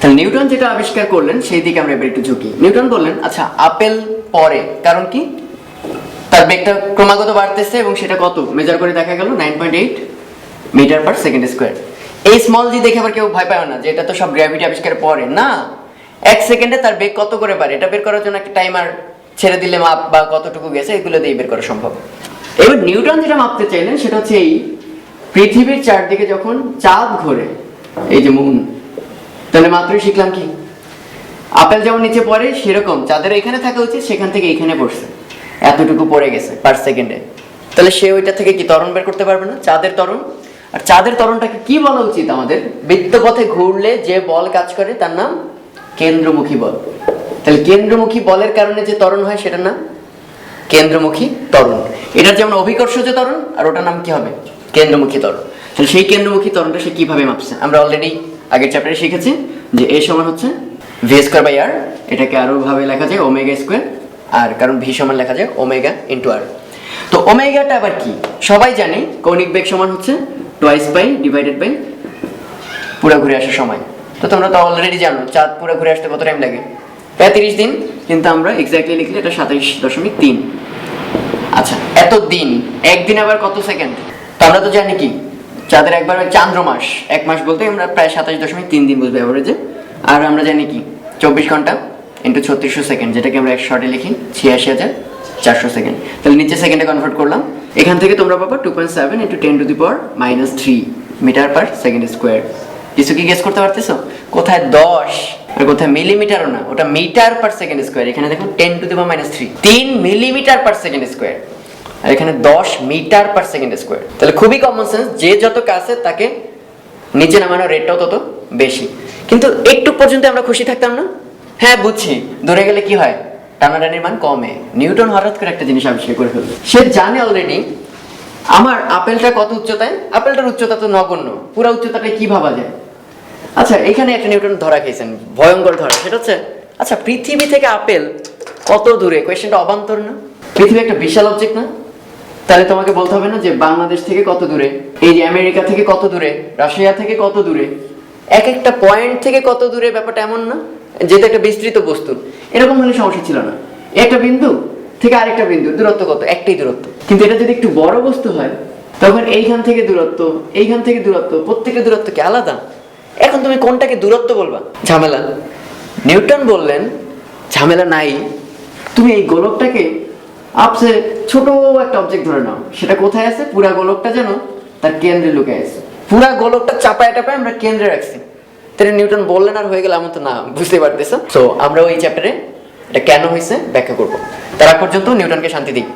তাহলে নিউটন যেটা আবিষ্কার করলেন, সেই দিকে আমরা এবার একটু ঝুঁকি। নিউটন বললেন আচ্ছা আপেল পরে, কারণ কি? তার বেগটা ক্রমাগত বাড়তেছে এবং সেটা কত? মেজার করে দেখা গেল nine point eight metre per second square এই স্মল জি দেখে আবার কেউ ভয় পায় না যে এটা তো সব গ্র্যাভিটি আবিষ্কার পরে। না, এক সেকেন্ডে তার বেগ কত করে বাড়ে? এটা বের করার জন্য একটা টাইমার ছেড়ে দিলে মাপ বা কতটুকু গেছে, এগুলো দিয়ে বের করা সম্ভব। এবার নিউটন যেটা মাপতে চাইলেন, সেটা হচ্ছে এই পৃথিবীর চারদিকে যখন চাঁদ ঘোরে, এই যে মুন তাহলে মাত্রই শিখলাম কি? আপেল যেমন নিচে পড়ে, সেরকম চাঁদের এখানে থাকা উচিত সেখান থেকে এখানে পড়ছে। এতটুকু পড়ে গেছে পার সেকেন্ডে তাহলে সে ওইটা থেকে কি ত্বরণ বের করতে পারবে না? চাঁদের তরণ? আর চাঁদের তরণটাকে কি বলা উচিত আমাদের? বৃত্তপথে ঘুরলে যে বল কাজ করে, তার নাম কেন্দ্রমুখী বল। তাহলে কেন্দ্রমুখী বলের কারণে যে তরণ হয়, সেটার নাম কেন্দ্রমুখী তরণ। এটার যেমন অভিকর্ষজ তরণ, আর ওটার নাম কি হবে? কেন্দ্রমুখী তরণ। তাহলে সেই কেন্দ্রমুখী তরণটা সে কীভাবে মাপছে? আমরা অলরেডি আগের চ্যাপ্টারে শিখেছি, যে এ সমান হচ্ছে ভি স্কোয়ার বাই আর এটাকে আরও ভাবে লেখা যায় ওমেগা স্কোয়ার আর কারণ ভি সমান লেখা যায় ওমেগা ইন্টু আর তো ওমেগাটা আবার কি? সবাই জানে কৌণিক বেগ সমান হচ্ছে টোয়াইস বাই ডিভাইডেড বাই পুরো ঘুরে আসার সময়। তো তোমরা তো অলরেডি জানো, চাঁদ পুরো ঘুরে আসতে কত টাইম লাগে? প্রায় তিরিশ দিন, কিন্তু আমরা এক্স্যাক্টলি লিখলে এটা সাতাইশ দশমিক তিন। আচ্ছা এত দিন, একদিন আবার কত সেকেন্ড তো আমরা তো জানি কি? চাঁদের একবার চান্দ্র মাস, এক মাস বলতে আমরা প্রায় সাতাশ দশমিক তিন দিন বুঝব অ্যাভারেজে আর আমরা জানি কি? চব্বিশ ঘণ্টা ইন্টু ছত্রিশশো সেকেন্ড যেটাকে আমরা এক শর্টে লিখি, ছিয়াশি হাজার চারশো সেকেন্ড তাহলে নিচে সেকেন্ডে কনভার্ট করলাম। এখান থেকে তোমরা পাবো two point seven into ten to the power minus three metre per second square কিছু কি গেস করতে পারতেছো? কোথায় দশ? আর কোথায় মিলিমিটারও না, ওটা মিটার পার সেকেন্ড স্কোয়ার এখানে দেখো ten to the power minus three তিন মিলিমিটার পার সেকেন্ড স্কোয়ার আর এখানে দশ মিটার পার সেকেন্ড স্কোয়ার তাহলে খুবই কমন সেন্স যে যত কাছে তাকে নিচে নামানোর রেটটাও তত বেশি। কিন্তু একটু পর্যন্ত আমরা খুশি থাকতাম না? হ্যাঁ বুঝছি। দূরে গেলে কি হয়? টানাটানির মান কমে। নিউটন হঠাৎ করে একটা জিনিস আবিষ্কার করে ফেলল। সে জানে অলরেডি আমার আপেলটা কত উচ্চতায়? আপেলটার উচ্চতা তো নগণ্য। পুরো উচ্চতাটা কি ভাবা যায়? আচ্ছা এখানে একটা নিউটন ধরা খেয়েছেন। ভয়ঙ্কর ধরা। সেটা হচ্ছে আচ্ছা পৃথিবী থেকে আপেল কত দূরে? কোয়েশ্চেনটা অবান্তর না? পৃথিবী একটা বিশাল অবজেক্ট না? তাহলে তোমাকে বলতে হবে না যে বাংলাদেশ থেকে কত দূরে, এই যে আমেরিকা থেকে কত দূরে, রাশিয়া থেকে কত দূরে? এক একটা পয়েন্ট থেকে কত দূরে ব্যাপারটা এমন না যেটা একটা বিস্তৃত বস্তু। এরকম হলে সমস্যা ছিল না। একটা বিন্দু থেকে আরেকটা বিন্দু, দূরত্ব কত? একটাই দূরত্ব। কিন্তু এটা যদি একটু বড় বস্তু হয়, তখন এইখান থেকে দূরত্ব, এইখান থেকে দূরত্ব, প্রত্যেকটা দূরত্ব কি আলাদা। এখন তুমি কোনটাকে দূরত্ব বলবা? ঝামেলা। নিউটন বললেন, ঝামেলা নাই। তুমি এই গোলকটাকে আপসে ছোট একটা অবজেক্ট ধরে নাও। সেটা কোথায় আছে? পুরা গোলকটা যেন তার কেন্দ্রে লুকে আছে। পুরা গোলকটা চাপায় টাপায় আমরা কেন্দ্রে রাখছি। তাহলে নিউটন বললেন আর হয়ে গেল এমন তো না বুঝতে পারতেছ? তো আমরা ওই চ্যাপ্টারে এটা কেন হয়েছে ব্যাখ্যা করব। তার পর্যন্ত নিউটনকে শান্তি দিই।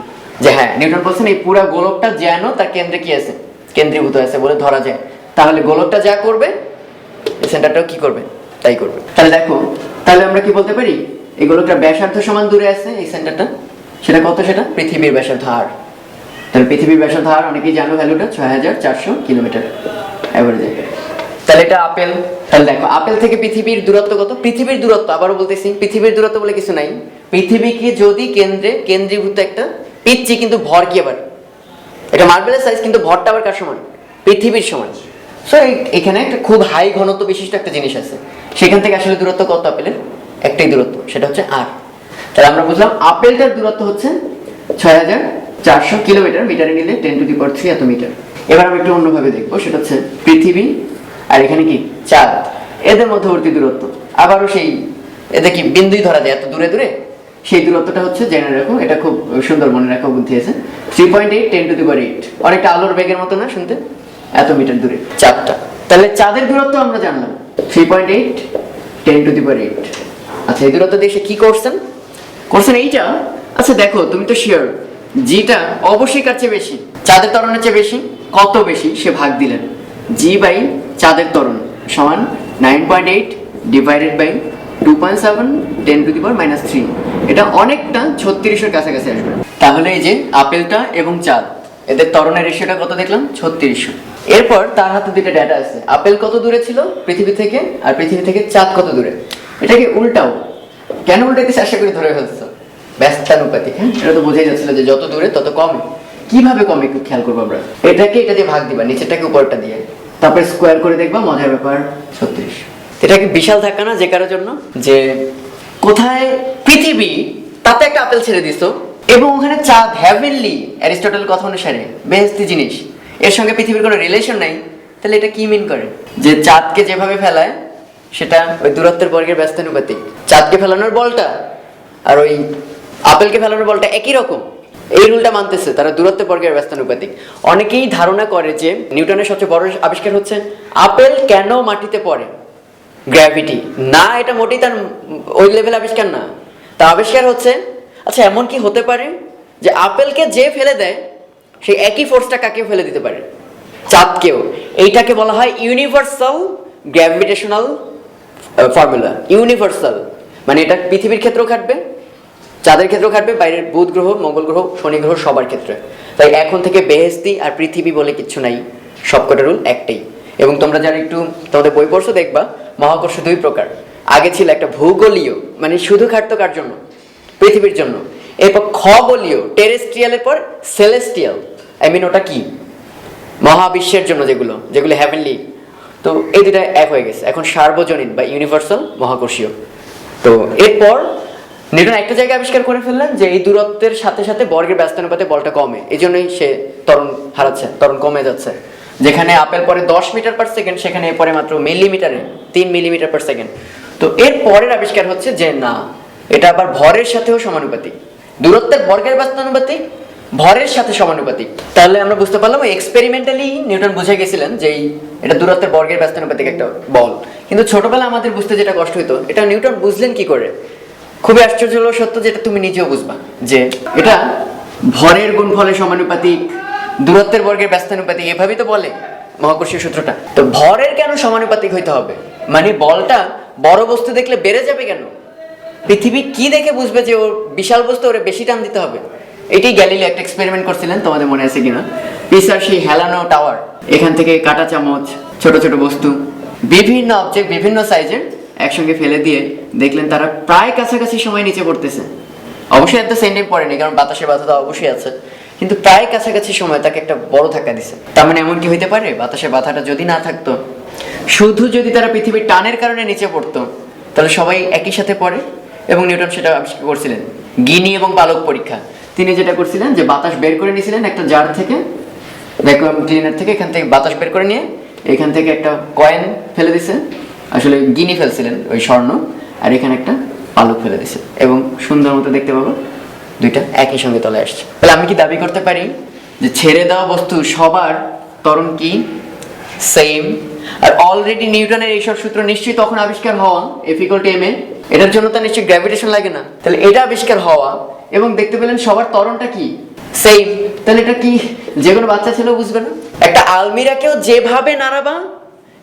যে হ্যাঁ নিউটন বলছেন এই পুরা গোলকটা যেন তার কেন্দ্রে কি আছে? কেন্দ্রীভূত আছে বলে ধরা যায়। তাহলে গোলকটা যা করবে এই সেন্টারটাও কি করবে? তাই করবে। তাহলে দেখো তাহলে আমরা কি বলতে পারি? এই গোলকটা ব্যাসার্ধ সমান দূরে আছে এই সেন্টারটা? সেটা কত সেটা? পৃথিবীর ব্যাসার্ধ আর তাহলে পৃথিবীর ব্যাসার্ধ আর অনেকেই জানো ভ্যালুটা? ছয় হাজার চারশো কিলোমিটার অ্যাভারেজে তাহলে এটা আপেল। তাহলে দেখো, আপেল থেকে পৃথিবীর দূরত্ব কত? পৃথিবীর দূরত্ব, আবারও বলতেছি, পৃথিবীর দূরত্ব বলে কিছু নাই। পৃথিবীকে যদি কেন্দ্রে, কেন্দ্রীভূত একটা পিচ্ছি কিন্তু ভর কি আবার? এটা মার্বেলের সাইজ কিন্তু ভরটা আবার কার সমান? পৃথিবীর সমান। সো এখানে একটা খুব হাই ঘনত্ব বিশিষ্ট একটা জিনিস আছে। সেখান থেকে আসলে দূরত্ব কত আপেলের? একটাই দূরত্ব, সেটা হচ্ছে আর তাহলে আমরা বুঝলাম আপেলটার দূরত্ব হচ্ছে ছয় হাজার চারশো কিলোমিটার, মিটারে নিলে ten to the power three এত মিটার এবার আমরা একটু অন্যভাবে দেখব, সেটা হচ্ছে পৃথিবী আর এখানে কি? চাঁদ। এদের মধ্যবর্তী দূরত্ব। আবারও সেই, এদের কি বিন্দুই ধরা যায় এত দূরে দূরে? সেই দূরত্বটা হচ্ছে, জেনে রাখো, এটা খুব সুন্দর মনে রাখা বুদ্ধি আছে। Three point eight ten to the power eight অনেকটা আলোর বেগের মতো না শুনতে? এত মিটার দূরে। চাঁদটা। তাহলে চাঁদের দূরত্ব আমরা জানলাম। Three point eight ten to the power eight আচ্ছা এই দূরত্ব দিয়ে সে কি করছেন? করছেন এইটা? আচ্ছা দেখো, তুমি তো শিওর জিটা অবশ্যই কার চেয়ে বেশি? চাঁদের ত্বরণের চেয়ে বেশি? কত বেশি? সে ভাগ দিলেন। জি বাই চাঁদের ত্বরণ সমান nine point eight divided by two point seven ten to the power minus three এটা অনেকটা ছত্রিশের কাছাকাছি আসবে। তাহলে এই যে আপেলটা এবং চাঁদ, এদের ত্বরণের রেশিওটা কত দেখলাম? ছত্রিশশো। এরপর তার হাতে দুটো ডেটা আছে। আপেল কত দূরে ছিল? পৃথিবী থেকে। আর পৃথিবী থেকে চাঁদ কত দূরে? এটাকে উল্টাও। কেন উল্টাইতে আশা করে ধরে ফেলছো। ব্যস্তানুপাতিক হ্যাঁ? এটা তো বোঝাই যাচ্ছিল যে যত দূরে তত কমে। কীভাবে কমে একটু খেয়াল করব আমরা? এটাকে এটা দিয়ে ভাগ দিবা, নিচেরটাকে উপরটা দিয়ে। তারপরে স্কোয়ার করে দেখবা, মজার ব্যাপার, ছত্রিশ। এটা কি বিশাল ধাক্কা না যে কারোর জন্য? যে কোথায় পৃথিবী, তাতে একটা আপেল ছেড়ে দিছো, এবং ওখানে চাঁদ হ্যাভেনলি অ্যারিস্টটল কথা অনুসারে বেহেস্তি জিনিস। এর সঙ্গে পৃথিবীর কোনো রিলেশন নাই। তাহলে এটা কি মিন করে? যে চাঁদকে যেভাবে ফেলায়, সেটা ওই দূরত্বের বর্গের ব্যস্তানুপাতিক। চাঁদকে ফেলানোর বলটা, আর ওই আপেলকে ফেলানোর বলটা একই রকম। এই রুলটা মানতেছে, তারা দূরত্ব বর্গের ব্যস্তানুপাতিক অনেকেই ধারণা করে যে নিউটনের সবচেয়ে বড় আবিষ্কার হচ্ছে, আপেল কেন মাটিতে পড়ে? গ্র্যাভিটি না, এটা মোটেই তার ওই লেভেল আবিষ্কার না। তা আবিষ্কার হচ্ছে আচ্ছা এমন কি হতে পারে যে আপেলকে যে ফেলে দেয় সেই একই ফোর্সটা কাকে ফেলে দিতে পারে? চাঁদকেও। এইটাকে বলা হয় ইউনিভার্সাল গ্র্যাভিটেশনাল ফর্মুলা ইউনিভার্সাল মানে এটা পৃথিবীর ক্ষেত্রেও খাটবে চাঁদের ক্ষেত্রেও খাটবে, বাইরের বুধ গ্রহ, মঙ্গল গ্রহ, শনি গ্রহ, সবার ক্ষেত্রে। তাই এখন থেকে বেহেস্তি আর পৃথিবী বলে কিছু নাই। সবকটা রুল একটাই। এবং তোমরা যারা একটু তোমাদের বই পড়ছো, দেখবা, মহাকর্ষ দুই প্রকার। আগে ছিল একটা ভূগোলীয় মানে শুধু খাটতো কার জন্য? পৃথিবীর জন্য। এরপর খগোলীয় টেরেস্ট্রিয়ালের পর সেলেস্টিয়াল আই মিন ওটা কি? মহাবিশ্বের জন্য যেগুলো যেগুলো হ্যাভেনলি তো এই দুটা এক হয়ে গেছে। এখন সার্বজনীন বা ইউনিভার্সাল মহাকর্ষীয়। তো এরপর নিউটন একটা জায়গায় আবিষ্কার করে ফেললেন যে এই দূরত্বের সাথে সাথে বর্গের ব্যস্তানুপাতে বলটা কমে। এই জন্যই সে ত্বরণ হারাচ্ছে ত্বরণ কমে যাচ্ছে। যেখানে আপেল পরে দশ মিটার পার সেকেন্ড সেখানে পরে মাত্র মিলিমিটারে, তিন মিলিমিটার পার সেকেন্ড তো এর পরের আবিষ্কার হচ্ছে যে না, এটা আবার ভরের সাথেও সমানুপাতিক। দূরত্বের বর্গের ব্যস্তানুপাতিক, ভরের সাথে সমানুপাতিক। তাহলে আমরা বুঝতে পারলাম এক্সপেরিমেন্টালি নিউটন বুঝে গেছিলেন যে এটা দূরত্বের বর্গের ব্যস্তানুপাতিক একটা বল। কিন্তু ছোটবেলা আমাদের বুঝতে যেটা কষ্ট হতো এটা নিউটন বুঝলেন কি করে? খুবই আশ্চর্য হলো সত্য যেটা তুমি নিজেও বুঝবা, যে এটা ভরের গুণফলের সমানুপাতিক, দূরত্বের বর্গের ব্যস্তানুপাতিক, এভাবেই তো বলে মহাকর্ষীয় সূত্রটা। তো ভরের কেন সমানুপাতিক হইতে হবে? মানে বলটা বড় বস্তু দেখলে বেড়ে যাবে কেন? পৃথিবী কি দেখে বুঝবে যে ওর বিশাল বস্তু ওরে বেশি টান দিতে হবে? এটি গ্যালিলি একটা এক্সপেরিমেন্ট করছিলেন, তোমাদের মনে আছে কিনা? পিসার সেই হেলানো টাওয়ার এখান থেকে কাটা চামচ, ছোট ছোট বস্তু, বিভিন্ন অবজেক্ট বিভিন্ন সাইজের একসঙ্গে ফেলে দিয়ে দেখলেন তারা প্রায় কাছাকাছি সময় নিচে পড়তেছে। অবশ্যই এত সেম পড়েনি, কারণ বাতাসে বাধা তো অবশ্যই আছে। কিন্তু প্রায় কাছাকাছি সময় তাকে একটা বড় ধাক্কা দিছে। তার মানে এমন কি হইতে পারে? বাতাসে বাধাটা যদি না থাকতো, শুধু যদি তারা পৃথিবীর টানের কারণে নিচে পড়তো, তাহলে সবাই একই সাথে পড়ে? এবং নিউটন সেটা আবিষ্কার করছিলেন। গিনি এবং পালক পরীক্ষা। তিনি যেটা করছিলেন যে বাতাস বের করে নিয়েছিলেন একটা জার থেকে ভ্যাকুয়াম ক্লিনার থেকে, এখান থেকে বাতাস বের করে নিয়ে, এখান থেকে একটা কয়েন ফেলে দিছে। আসলে গিনি ফেলছিলেন ওই স্বর্ণ, আর এখানে একটা পালক ফেলে দিছে এবং সুন্দর মতো দেখতে পাবো, দুইটা একই সঙ্গে তলে আসছে। তাহলে আমি কি দাবি করতে পারি যে ছেড়ে দেওয়া বস্তু সবার ত্বরণ কি? সেম আর অলরেডি নিউটনের এইসব সূত্র নিশ্চয়ই তখন আবিষ্কার হওয়া এফ ইকুয়াল এম এ। এটার জন্য তো নিশ্চয়ই গ্র্যাভিটেশন লাগে না। তাহলে এটা আবিষ্কার হওয়া এবং দেখতে পেলেন সবার তরণটা কি? সেম তাহলে এটা কি যে কোনো বাচ্চা ছেলেও বুঝবে না? একটা আলমিরাকেও যেভাবে নাড়াবা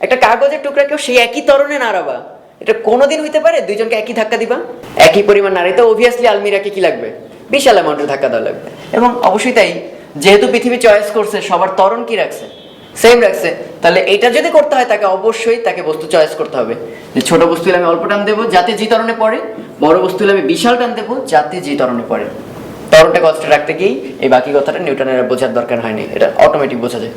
একটা কাগজের টুকরাকেও সেই একই তরণে নাড়াবা। এটা কোনোদিন হইতে পারে? দুইজনকে একই ধাক্কা দিবা? একই পরিমাণ নাড়াইতে অবভিয়াসলি আলমিরাকে কি লাগবে? বিশাল অ্যামাউন্টের ধাক্কা দেওয়া লাগবে। এবং অবশ্যই তাই, যেহেতু পৃথিবী চয়েস করছে, সবার ত্বরণ কি রাখছে? সেম রাখছে। তাহলে এটা যদি করতে হয়, তাকে অবশ্যই তাকে বস্তু চয়েস করতে হবে। যে ছোট বস্তু আমি অল্প টান দেবো, যাতে যে তরণে পড়ে, বড় বস্তু আমি বিশাল টান দেবো, যাতে যে তরণে পড়ে। তরণটা কষ্ট রাখতে গিয়েই এই বাকি কথাটা নিউটনের বোঝার দরকার হয়নি। এটা অটোমেটিক বোঝা যায়।